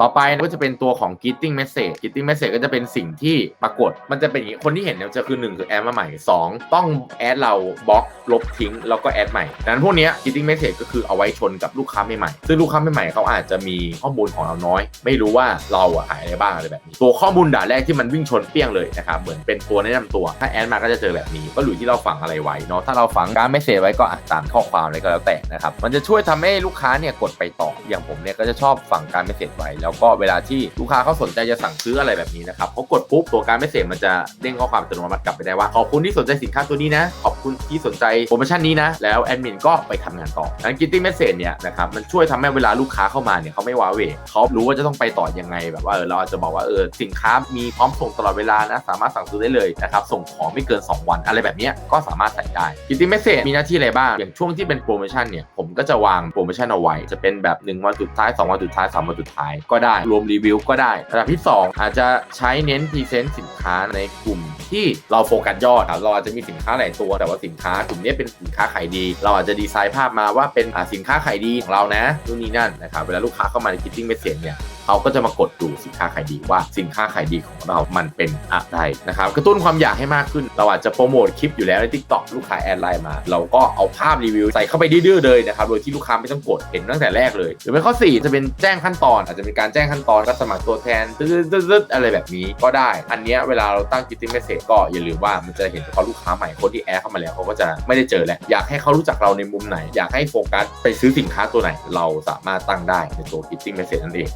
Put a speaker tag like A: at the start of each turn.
A: ต่อไปก็จะเป็นตัวของ greeting message greeting message ก็จะเป็นสิ่งที่ปรากฏ มันจะเป็นอย่างนี้คนที่เห็นเนี่ยจะคือ 1 คือแอดมาใหม่ 2 ต้องแอดเราบล็อกลบทิ้ง แล้วก็แอดใหม่ดังนั้นพวกนี้ greeting message ก็คือเอาไว้ชนกับลูกค้าใหม่ๆซึ่งลูกค้าใหม่ๆเขาอาจจะมีข้อมูลของเราน้อย ไม่รู้ว่าเราอะขายอะไรบ้างอะไรแบบนี้ ตัวข้อมูลด่านแรกที่มันวิ่งชนเปี้ยงเลยนะครับเหมือนเป็นตัวแนะนำตัวถ้าแอดมาก็จะเจอแบบนี้ ก็อยู่ที่เราฝังอะไรไว้เนาะถ้าเราฝังการไม่เสไว้ก็อะตามข้อความอะไรก็แล้วแต่นะครับมันจะช่วยทำให้ลูกค้าเนี่ยกดไปต่ออย่างผมเนี่ยก็จะชอบฝังการไม่เสไว้แล้วก็เวลาที่ลูกค้าเขาสนใจจะสั่งซื้ออะไรแบบนี้นะครับเขากดปุ๊บตัวการไม่เสมันจะเด้งข้อความอัตโนมัติกลับไปได้ว่าขอบคุณที่สนใจสินค้าตัวนี้นะขอบ คุณที่สนใจโปรโมชั่นนี้นะ แล้วแอดมินก็ไปทำงานต่อดังนั้น Getting Message เนี่ยนะครับมันช่วยทำให้เวลาลูกค้าเข้ามาเนี่ยเขาไม่ว้าเหวเขารู้ว่าจะต้องไปต่อยังไงแบบว่าเออเราอาจจะบอกว่าเออสินค้ามีพร้อมส่งตลอดเวลานะสามารถสั่งซื้อได้เลยนะครับส่งของไม่เกิน 2 วันอะไรแบบนี้ก็สามารถใส่ได้ Getting Message มีหน้าที่อะไรบ้างอย่างช่วงที่เป็นโปรโมชั่นเนี่ยผมก็จะวางโปรโมชั่นเอาไว้ จะเป็นแบบ 1 วันสุดท้าย 2 วันสุดท้าย 3 วันสุดท้ายก็ได้รวมรีวิวก็ได้ระดับที่ 2 อาจจะใช้เน้นพรีเซนต์สินค้าในกลุ่มที่เราโฟกัสยอดครับเราอาจจะมีสินค้าหลายตัวแต่ว่าสินค้า กลุ่มนี้เป็นสินค้าขายดี เราอาจจะดีไซน์ภาพมาว่าเป็นสินค้าขายดีของเรานะนู่นนี่นั่นนะครับเวลาลูกค้าเข้ามาในคิดติ้งเมสเซจเนี่ย เขาก็จะมากดดูสินค้าขายดีว่าสินค้าขายดีของเรามันเป็นอะไรนะครับกระตุ้นความอยากให้มากขึ้นเราอาจจะโปรโมทคลิปอยู่แล้วใน t ิ k t o k ลูกค้าแอดไลน์มา เราก็เอาภาพรีวิวใส่เข้าไปดื้อเลยนะครับโดยที่ลูกค้าไม่ต้องกดเห็นตั้งแต่แรกเลยหรือเป็นข้อ 4 จะเป็นแจ้งขั้นตอน อาจจะเป็นการแจ้งขั้นตอนก็สมัครตัวแทนตึ๊ดๆอะไรแบบนี้ก็ได้ อันนี้เวลาเราตั้ง Getting Message ก็อย่าลืมว่ามันจะเห็นเฉพาะลูกค้าใหม่คนที่แอดเข้ามาแล้วเขาก็จะไม่ได้เจอแหละอยากให้เขารู้จักเราในมุมไหน อยากให้โฟกัสไปซื้อสินค้าตัวไหน เราสามารถตั้งได้ในตัว Getting Message นั่นเอง